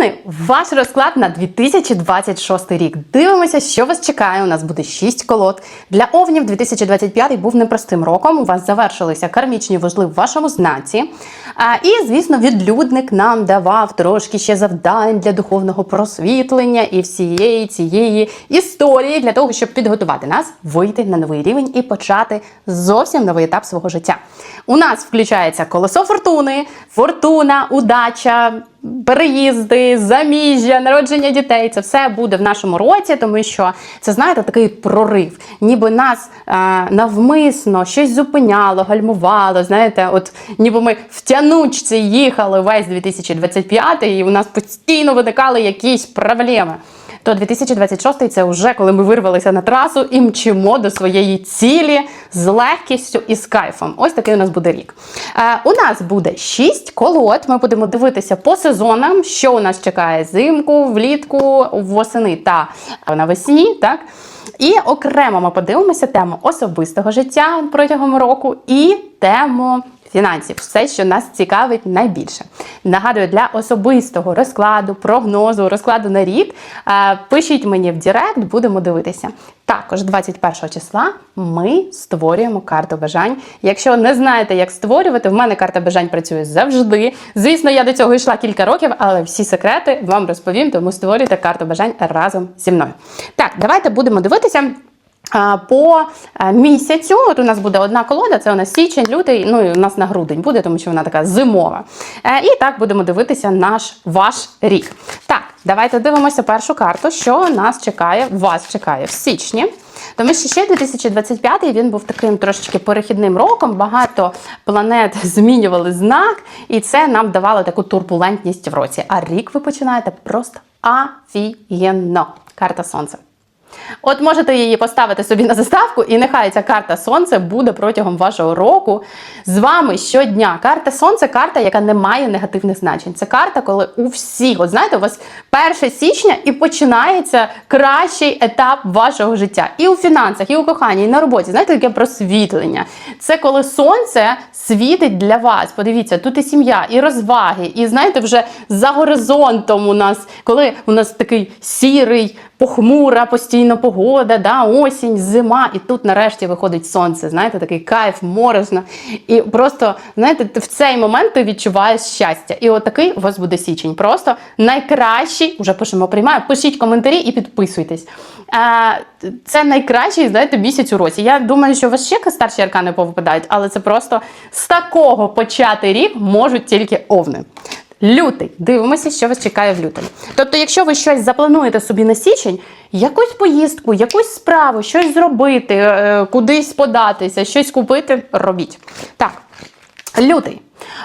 Фортуни ваш розклад на 2026 рік. Дивимося, що вас чекає. У нас буде 6 колод. Для овнів 2025 був непростим роком. У вас завершилися кармічні вузли в вашому знаці. А, і, звісно, відлюдник нам давав трошки ще завдань для духовного просвітлення і всієї цієї історії для того, щоб підготувати нас, вийти на новий рівень і почати зовсім новий етап свого життя. У нас включається колесо фортуни, фортуна, удача, переїзди, заміжжя, народження дітей. Це все буде в нашому році, тому що це знаєте такий прорив, ніби нас е, навмисно щось зупиняло, гальмувало. Знаєте, от ніби ми в тянучці їхали весь 2025, і у нас постійно виникали якісь проблеми. То 2026 це вже коли ми вирвалися на трасу і мчимо до своєї цілі з легкістю і з кайфом. Ось такий у нас буде рік. Е, у нас буде 6 колод. Ми будемо дивитися по сезонам, що у нас чекає зимку, влітку, восени та навесні. Так? І окремо ми подивимося тему особистого життя протягом року і тему фінансів, все, що нас цікавить найбільше. Нагадую, для особистого розкладу, прогнозу, розкладу на рік е, пишіть мені в Директ, будемо дивитися. Також 21 числа ми створюємо карту бажань. Якщо не знаєте, як створювати, в мене карта бажань працює завжди. Звісно, я до цього йшла кілька років, але всі секрети вам розповім, тому створюйте карту бажань разом зі мною. Так, давайте будемо дивитися. По е, місяцю, от у нас буде одна колода, це у нас січень, лютий, ну і у нас на грудень буде, тому що вона така зимова. Е, І так будемо дивитися наш ваш рік. Так, давайте дивимося першу карту, що нас чекає, вас чекає в січні. Тому що ще 2025 він був таким трошечки перехідним роком. Багато планет змінювали знак, і це нам давало таку турбулентність в році. А рік ви починаєте просто афієнно. Карта Сонця. От можете її поставити собі на заставку, і нехай ця карта Сонце буде протягом вашого року з вами щодня. Карта Сонце карта, яка не має негативних значень. Це карта, коли у всіх, от знаєте, у вас 1 січня і починається кращий етап вашого життя. І у фінансах, і у коханні, і на роботі. Знаєте, таке просвітлення. Це коли сонце світить для вас. Подивіться, тут і сім'я, і розваги, і знаєте, вже за горизонтом у нас, коли у нас такий сірий, похмура постійно погода, да, осінь, зима, і тут нарешті виходить сонце. Знаєте, такий кайф, морозно. І просто, знаєте, в цей момент ти відчуваєш щастя. І от такий у вас буде січень. Просто найкращий, вже пишемо, приймаю, пишіть коментарі і підписуйтесь. Це найкращий, знаєте, місяць у році. Я думаю, що у вас ще старші аркани повипадають, але це просто з такого почати рік можуть тільки овни. Лютий. Дивимося, що вас чекає в лютому. Тобто, якщо ви щось заплануєте собі на січень, якусь поїздку, якусь справу, щось зробити, е, кудись податися, щось купити, робіть. Так, лютий.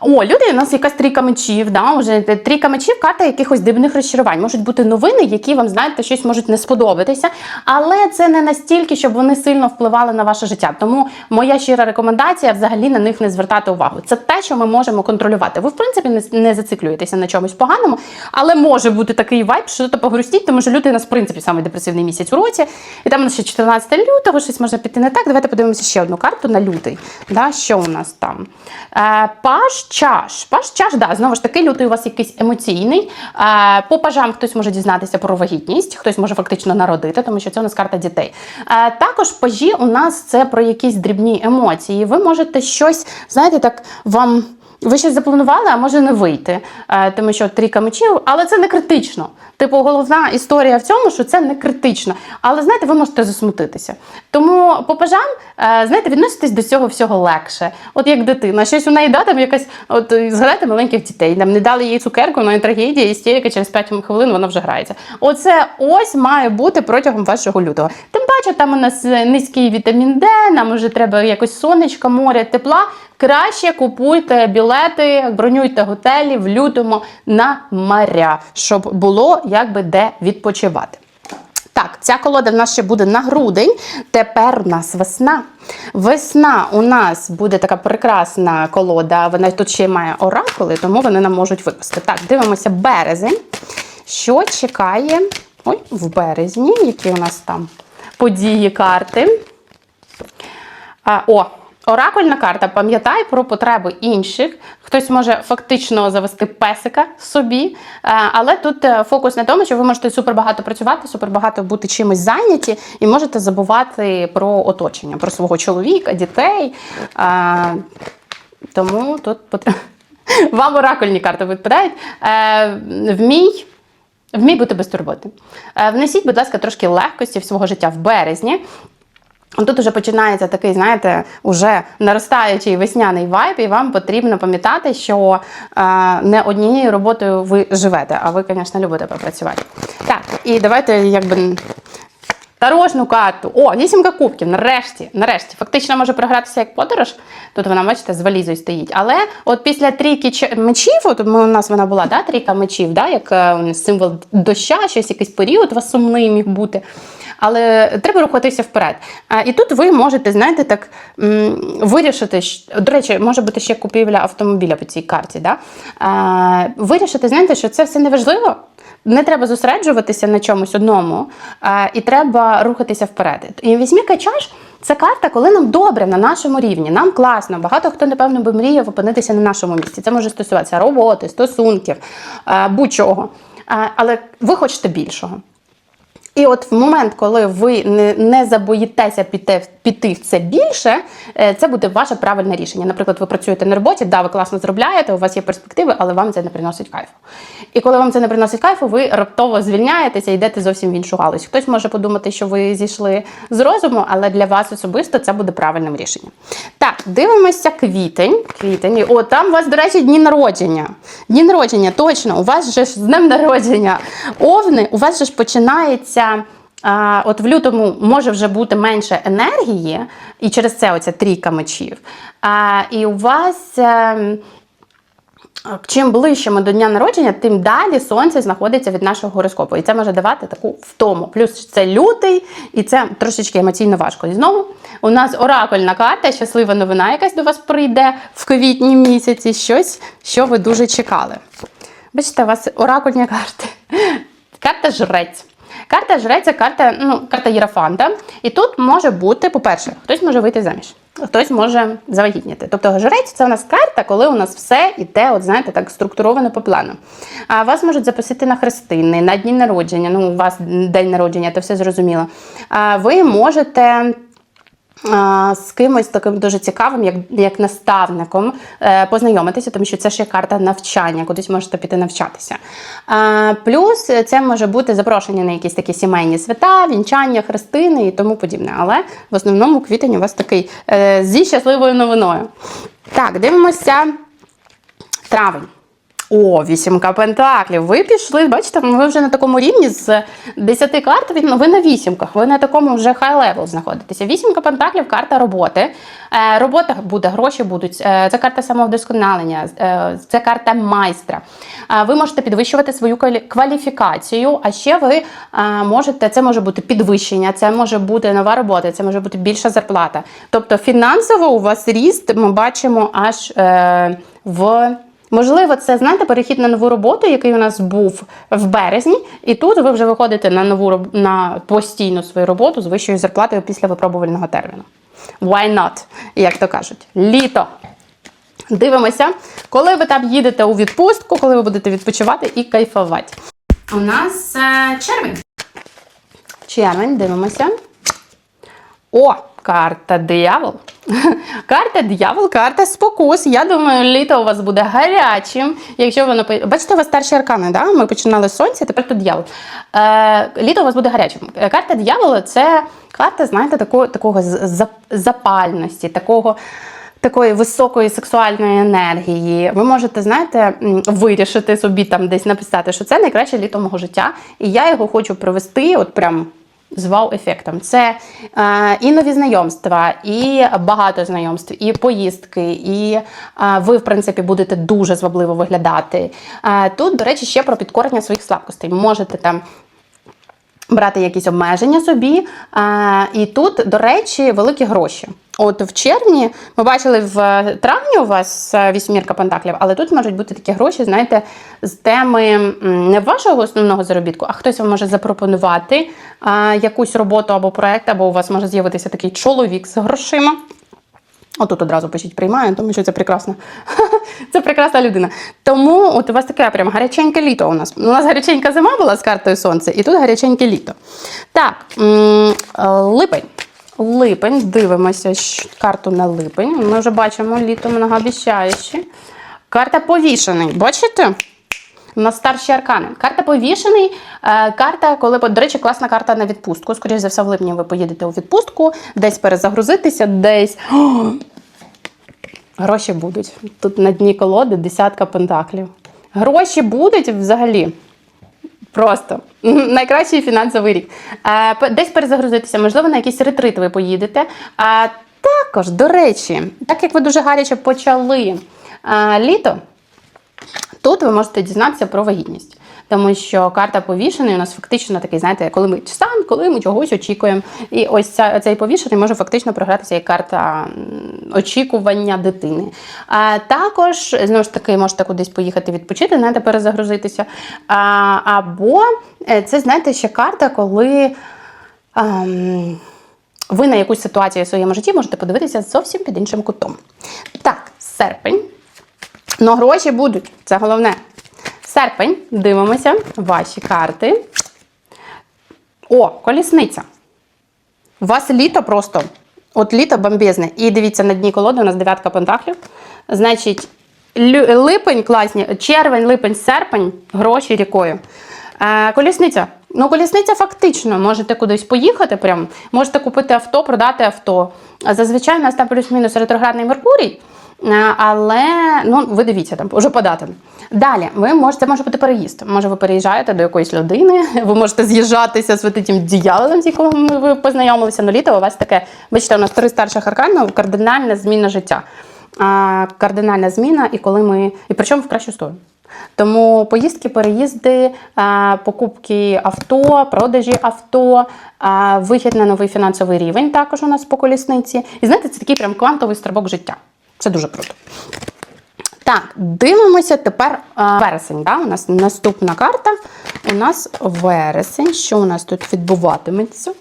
О, люди, у нас якась трійка мечів, да, вже трійка мечів, карта якихось дивних розчарувань. Можуть бути новини, які вам, знаєте, щось можуть не сподобатися, але це не настільки, щоб вони сильно впливали на ваше життя. Тому моя щира рекомендація взагалі на них не звертати увагу. Це те, що ми можемо контролювати. Ви, в принципі, не, зациклюєтеся на чомусь поганому, але може бути такий вайб, що то погрустіть, тому що лютий у нас, в принципі, самий депресивний місяць у році. І там у нас ще 14 лютого, щось може піти не так. Давайте подивимося ще одну карту на лютий. Да, Що у нас там? Е, Паш чаш. Паш чаш, да, знову ж таки, лютий у вас якийсь емоційний. По пажам хтось може дізнатися про вагітність, хтось може фактично народити, тому що це у нас карта дітей. Також пажі у нас це про якісь дрібні емоції. Ви можете щось, знаєте, так вам. Ви щось запланували, а може не вийти, е, тому що трійка мечів, але це не критично. Типу, головна історія в цьому, що це не критично. Але знаєте, ви можете засмутитися. Тому по пажам, е, знаєте, відноситесь до цього всього легше. От як дитина, щось у неї да, там якась, от е, згадайте маленьких дітей, там не дали їй цукерку, вона трагедія, істерика, через 5 хвилин вона вже грається. Оце ось має бути протягом вашого лютого. Тим паче, там у нас низький вітамін Д, нам вже треба якось сонечка, море, тепла. Краще купуйте білети, бронюйте готелі в лютому на моря, щоб було якби де відпочивати. Так, ця колода в нас ще буде на грудень. Тепер у нас весна. Весна у нас буде така прекрасна колода. Вона тут ще має оракули, тому вони нам можуть випасти. Так, дивимося березень. Що чекає ой, в березні? Які у нас там події карти? А, О, Оракульна карта пам'ятай про потреби інших. Хтось може фактично завести песика собі, е, але тут е, фокус на тому, що ви можете супербагато працювати, супербагато бути чимось зайняті, і можете забувати про оточення, про свого чоловіка, дітей. Е, Тому тут вам оракульні карти відпадають. Вмій. Вмій бути безтурботним. Е, Внесіть, будь ласка, трошки легкості в свого життя в березні. Тут уже починається такий, знаєте, уже наростаючий весняний вайб, і вам потрібно пам'ятати, що е, не однією роботою ви живете, а ви, звісно, любите попрацювати. Так, і давайте якби. Дорожну карту. О, вісімка кубків. Нарешті, нарешті. Фактично може програтися як подорож. Тут вона, бачите, з валізою стоїть. Але от після трійки мечів, от у нас вона була, да, трійка мечів, да, як е, символ доща, щось якийсь період вас сумний міг бути. Але треба рухатися вперед. І тут ви можете, знаєте, так вирішити, щ- до речі, може бути ще купівля автомобіля по цій карті. Да? Вирішити, знаєте, що це все не важливо. Не треба зосереджуватися на чомусь одному, і треба рухатися вперед. І візьміка чаш це карта, коли нам добре на нашому рівні, нам класно. Багато хто, напевно, би мріяв опинитися на нашому місці. Це може стосуватися роботи, стосунків, будь-чого. Але ви хочете більшого. І от в момент, коли ви не, не забоїтеся піти, піти в це більше, е, це буде ваше правильне рішення. Наприклад, ви працюєте на роботі, да, ви класно заробляєте, у вас є перспективи, але вам це не приносить кайфу. І коли вам це не приносить кайфу, ви раптово звільняєтеся йдете зовсім в іншу галузь. Хтось може подумати, що ви зійшли з розуму, але для вас особисто це буде правильним рішенням. Так, дивимося квітень. Квітень. О, там у вас, до речі, дні народження. Дні народження, точно, у вас же ж з днем народження. Овни, у вас же ж починається. А, от в лютому може вже бути менше енергії, і через це оця трійка мечів. І у вас. ем, Чим ближче ми до дня народження, тим далі сонце знаходиться від нашого гороскопу. І це може давати таку втому. Плюс це лютий, і це трошечки емоційно важко. І знову у нас оракульна карта, щаслива новина, якась до вас прийде в квітні місяці, щось, що ви дуже чекали. Бачите, у вас оракульні карти. Карта жрець. Карта жрець карта, ну, карта Єрафанта. І тут може бути, по-перше, хтось може вийти заміж, хтось може завагітніти. Тобто жрець це у нас карта, коли у нас все іде, от знаєте, так структуровано по плану. А вас можуть запросити на хрестини, на дні народження. Ну, у вас день народження, то все зрозуміло. А ви можете. З кимось таким дуже цікавим, як, як наставником, е, познайомитися, тому що це ще карта навчання, кудись можете піти навчатися. Плюс це може бути запрошення на якісь такі сімейні свята, вінчання, хрестини і тому подібне. Але в основному квітень у вас такий е, зі щасливою новиною. Так, дивимося травень. О, вісімка пентаклів. Ви пішли, бачите, ви вже на такому рівні з 10 карт, ви на вісімках, ви на такому вже хай левел знаходитеся. Вісімка пентаклів карта роботи. Е, робота буде, гроші будуть. Е, це карта самовдосконалення, е, це карта майстра. Ви можете підвищувати свою кваліфікацію, а ще ви можете, це може бути підвищення, це може бути нова робота, це може бути більша зарплата. Тобто фінансово у вас ріст ми бачимо аж в. Можливо, це знаєте перехід на нову роботу, який у нас був в березні, і тут ви вже виходите на нову на постійну свою роботу з вищою зарплатою після випробувального терміну. Why not? Як то кажуть, літо. Дивимося, коли ви там їдете у відпустку, коли ви будете відпочивати і кайфувати. У нас е, червень. Червень, дивимося. О, карта диявол. Карта диявол, карта спокус. Я думаю, літо у вас буде гарячим. Якщо воно бачите, у вас старші аркани, да? Ми починали з сонця, тепер тут диявол. Е, літо у вас буде гарячим. Е, Карта диявола це карта, знаєте, такого, такого запальності, такого. Такої високої сексуальної енергії, ви можете, знаєте, вирішити собі там десь написати, що це найкраще літо мого життя, і я його хочу провести, от прям з вау-ефектом. Це е, і нові знайомства, і багато знайомств, і поїздки, і е, ви, в принципі, будете дуже звабливо виглядати. Е, тут, до речі, ще про підкорення своїх слабкостей. Можете там. Брати якісь обмеження собі. А, і тут, до речі, великі гроші. От в червні ми бачили в травні у вас е, вісьмірка пентаклів, але тут можуть бути такі гроші, знаєте, з теми не вашого основного заробітку, а хтось вам може запропонувати а, якусь роботу або проект, або у вас може з'явитися такий чоловік з грошима. Отут одразу пишіть приймаю, тому що це прекрасно. Це прекрасна людина. Тому от у вас таке прям гаряченьке літо у нас. У нас гаряченька зима була з картою сонце, і тут гаряченьке літо. Так, е, липень. Липень, дивимося карту на липень. Ми вже бачимо літо многообіцяюче. Карта повішений. Бачите? У нас старші аркани. Карта повішений. Е, карта, коли, до речі, класна карта на відпустку. Скоріше за все, в липні ви поїдете у відпустку, десь перезагрузитися, десь. Гроші будуть. Тут на дні колоди десятка пентаклів. Гроші будуть взагалі. Просто найкращий фінансовий рік. Е, Десь перезагрузитися, можливо, на якийсь ретрит ви поїдете. А також, до речі, так як ви дуже гаряче почали е, літо, Тут ви можете дізнатися про вагітність, тому що карта повішений у нас фактично такий, знаєте, коли ми стан, коли ми чогось очікуємо. І ось ця, цей повішений може фактично програтися як карта очікування дитини. А також знову ж таки можете кудись поїхати відпочити, знаєте, перезагрузитися. А, або е, це знаєте ще карта, коли. ам, ви на якусь ситуацію в своєму житті можете подивитися зовсім під іншим кутом. Так, серпень. Ну, гроші будуть, це головне. Серпень, дивимося ваші карти. О, колісниця. У вас літо просто. От літо бомбезне. І дивіться, на дні колоди у нас дев'ятка пентаклів. Значить, липень класні, червень, липень, серпень, гроші рікою. Е, колісниця. Ну, колісниця фактично. Можете кудись поїхати, прям, можете купити авто, продати авто. Зазвичай у нас там плюс-мінус ретроградний Меркурій. Е, Але ну ви дивіться там вже по датам. Далі ви можете, це може бути переїзд. Може, ви переїжджаєте до якоїсь людини, ви можете з'їжджатися з тим діялом, з яким ви познайомилися. Ну літо у вас таке, бачите, у нас три старших аркана, кардинальна зміна життя. А, кардинальна зміна, і коли ми. І причому в кращу сторону. Тому поїздки, переїзди, покупки авто, продажі авто, а, вихід на новий фінансовий рівень також у нас по колісниці. І знаєте, це такий прям квантовий стрибок життя. Це дуже круто. Так, дивимося тепер а, вересень. Да? У нас наступна карта. У нас вересень. Що у нас тут відбуватиметься?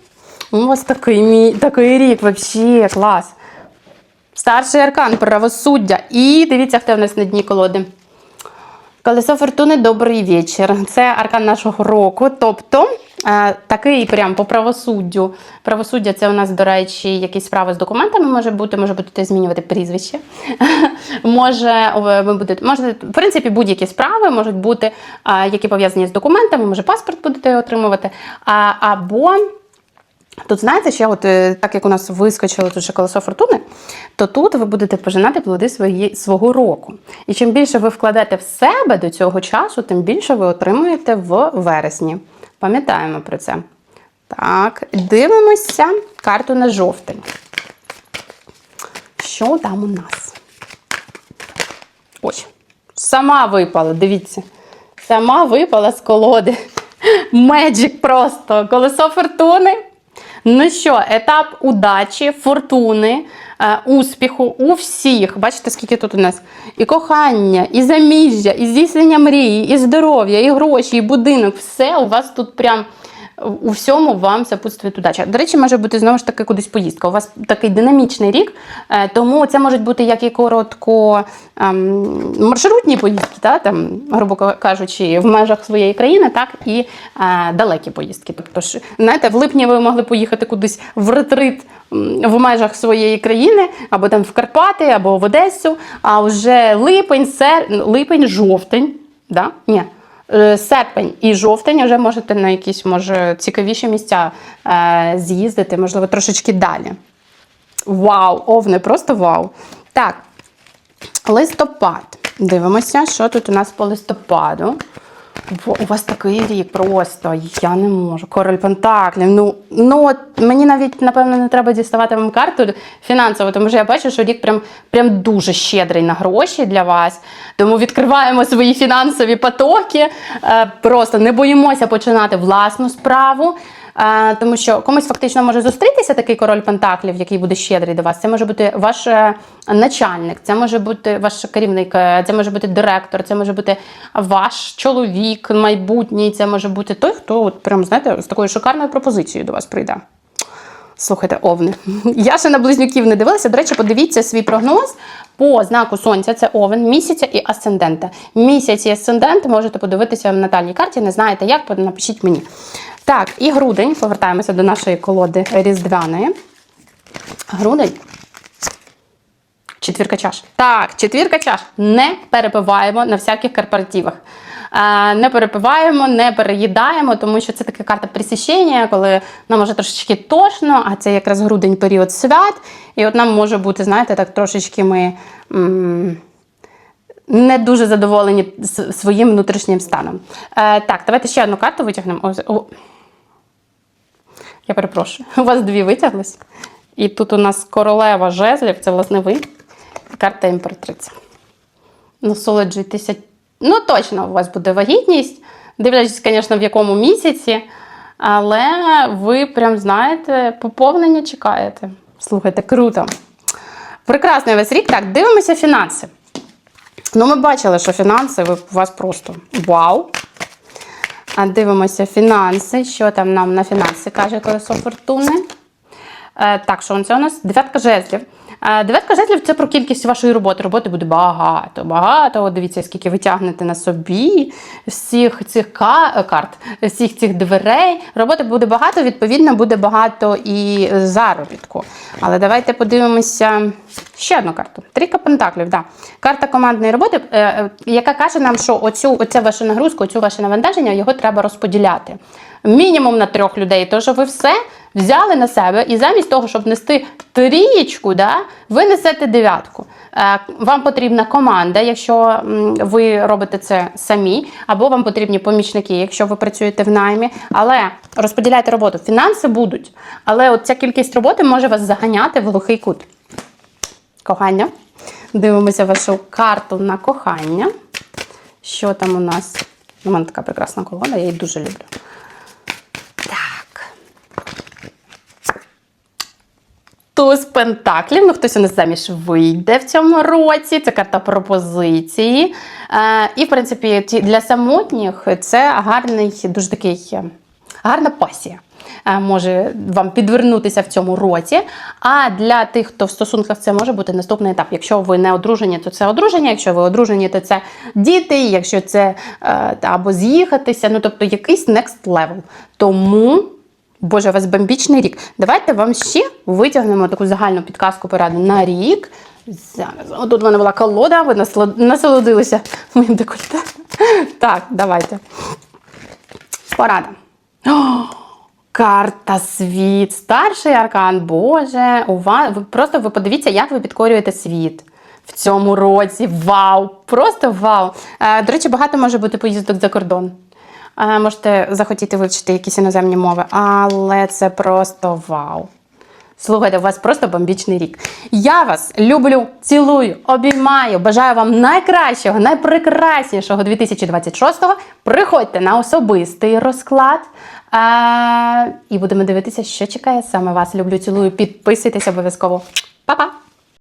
У вас такий, такий рік, взагалі, клас. Старший аркан, правосуддя. І дивіться, хто в нас на дні колоди. Колесо фортуни добрий вечір. Це аркан нашого року. Тобто, е, такий прям по правосуддю. Правосуддя це у нас, до речі, якісь справи з документами може бути, може будете змінювати прізвище. може, е, ви будете, може, в принципі, будь-які справи можуть бути, е, які пов'язані з документами, може паспорт будете отримувати. А, або Тут знаєте, ще от е, так як у нас вискочило тут ще колесо фортуни, то тут ви будете пожинати плоди свої, свого року. І чим більше ви вкладете в себе до цього часу, тим більше ви отримуєте в вересні. Пам'ятаємо про це. Так, дивимося карту на жовтень. Що там у нас? Ось. Сама випала, дивіться. Сама випала з колоди. Меджик просто. Колесо фортуни. Ну що, етап удачі, фортуни, е, успіху у всіх. Бачите, скільки тут у нас і кохання, і заміжжя, і здійснення мрії, і здоров'я, і гроші, і будинок. Все у вас тут прям у всьому вам сопутствує удача. До речі, може бути знову ж таки кудись поїздка. У вас такий динамічний рік, е, тому це можуть бути як і коротко ем, маршрутні поїздки, та, там, грубо кажучи, в межах своєї країни, так і е, далекі поїздки. Тобто, ж, знаєте, в липні ви могли поїхати кудись в ретрит в межах своєї країни, або там в Карпати, або в Одесу. А вже липень, сер... липень, жовтень. Да? Ні. Е, Серпень і жовтень вже можете на якісь може цікавіші місця е, з'їздити, можливо, трошечки далі. Вау, овне, просто вау. Так, листопад. Дивимося, що тут у нас по листопаду. У вас такий рік просто, я не можу. Король Пентаклів. Ну, ну от мені навіть, напевно, не треба діставати вам карту фінансово, тому що я бачу, що рік прям, прям дуже щедрий на гроші для вас. Тому відкриваємо свої фінансові потоки. Е, Просто не боїмося починати власну справу. Е, Тому що комусь фактично може зустрітися такий король Пентаклів, який буде щедрий до вас. Це може бути ваш е, начальник, це може бути ваш керівник, е, це може бути директор, це може бути ваш чоловік майбутній, це може бути той, хто от прям знаєте з такою шикарною пропозицією до вас прийде. Слухайте, овни. Я ще на близнюків не дивилася. До речі, подивіться свій прогноз по знаку сонця. Це овен, місяця і асцендента. Місяць і асцендент можете подивитися в натальній карті. Не знаєте як, напишіть мені. Так, і грудень. Повертаємося до нашої колоди різдвяної. Грудень. Четвірка чаш. Так, четвірка чаш. Не перепиваємо на всяких корпоративах. Е, Не перепиваємо, не переїдаємо, тому що це така карта присіщення, коли нам може трошечки тошно, а це якраз грудень період свят. І от нам може бути, знаєте, так трошечки ми. не дуже задоволені своїм внутрішнім станом. Е, так, давайте ще одну карту витягнемо. Я перепрошую, у вас дві витяглись. І тут у нас королева жезлів, це власне ви. Карта імператриця. Насолоджуйтеся. Ну, точно, у вас буде вагітність. Дивлячись, звісно, в якому місяці. Але ви прям знаєте, поповнення чекаєте. Слухайте, круто. Прекрасний весь рік. Так, дивимося фінанси. Ну, ми бачили, що фінанси у вас просто вау. Дивимося фінанси. Що там нам на фінанси каже колесо фортуни? Е, так, що це у нас? Дев'ятка жезлів. Е, дев'ятка жезлів це про кількість вашої роботи. Роботи буде багато, багато. От Дивіться, скільки ви тягнете на собі всіх цих е, карт, всіх цих дверей. Роботи буде багато, відповідно, буде багато і заробітку. Але давайте подивимося ще одну карту. Трійка пентаклів. Да. Карта командної роботи, яка каже нам, що оцю, оця ваша нагрузка, оцю ваше навантаження, його треба розподіляти. Мінімум на трьох людей. Тож ви все взяли на себе, і замість того, щоб нести трієчку, да, ви несете дев'ятку. Е, Вам потрібна команда, якщо ви робите це самі, або вам потрібні помічники, якщо ви працюєте в наймі. Але розподіляйте роботу. Фінанси будуть, але от ця кількість роботи може вас заганяти в глухий кут. Кохання. Дивимося вашу карту на кохання. Що там у нас? У мене така прекрасна колода, я її дуже люблю. Туз пентаклів. Ну, хтось у нас заміж вийде в цьому році. Це карта пропозиції. Е, і, в принципі, для самотніх це гарний, дуже такий е, гарна пасія. е, Може вам підвернутися в цьому році. А для тих, хто в стосунках, це може бути наступний етап. Якщо ви не одружені, то це одруження. Якщо ви одружені, то це діти. Якщо це е, або з'їхатися, ну тобто якийсь next level. Тому Боже, у вас бомбічний рік. Давайте вам ще витягнемо таку загальну підказку пораду на рік. Зараз. Отут в мене була колода, ви насолодилися моїм декольте. Так, давайте. Порада. О, карта світ. Старший аркан. Боже, у вас, просто ви подивіться, як ви підкорюєте світ. В цьому році вау! Просто вау! Е, До речі, багато може бути поїздок за кордон. Е, Можете захотіти вивчити якісь іноземні мови, але це просто вау. Слухайте, у вас просто бомбічний рік. Я вас люблю, цілую, обіймаю. Бажаю вам найкращого, найпрекраснішого 2026-го. Приходьте на особистий розклад. А, і будемо дивитися, що чекає саме вас. Люблю, цілую. Підписуйтесь обов'язково. Па-па!